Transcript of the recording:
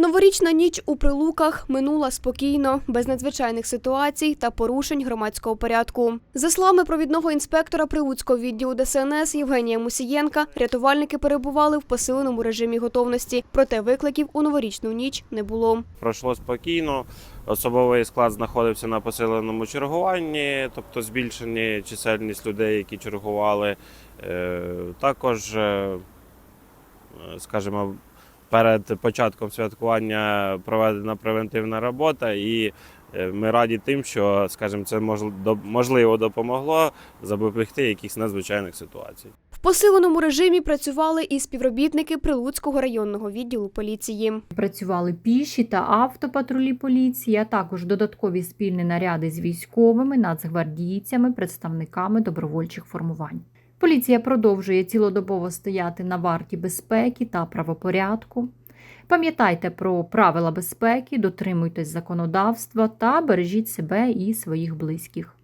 Новорічна ніч у Прилуках минула спокійно, без надзвичайних ситуацій та порушень громадського порядку. За словами провідного інспектора Прилуцького відділу ДСНС Євгенія Мусієнка, рятувальники перебували в посиленому режимі готовності, проте викликів у новорічну ніч не було. Пройшло спокійно. Особовий склад знаходився на посиленому чергуванні, тобто збільшені чисельність людей, які чергували. Е, Також, е, скажімо, перед початком святкування проведена превентивна робота, і е, ми раді тим, що, скажімо, це можливо допомогло запобігти якихось надзвичайних ситуацій. В посиленому режимі працювали і співробітники Прилуцького районного відділу поліції. Працювали піші та автопатрулі поліції, а також додаткові спільні наряди з військовими, нацгвардійцями, представниками добровольчих формувань. Поліція продовжує цілодобово стояти на варті безпеки та правопорядку. Пам'ятайте про правила безпеки, дотримуйтесь законодавства та бережіть себе і своїх близьких.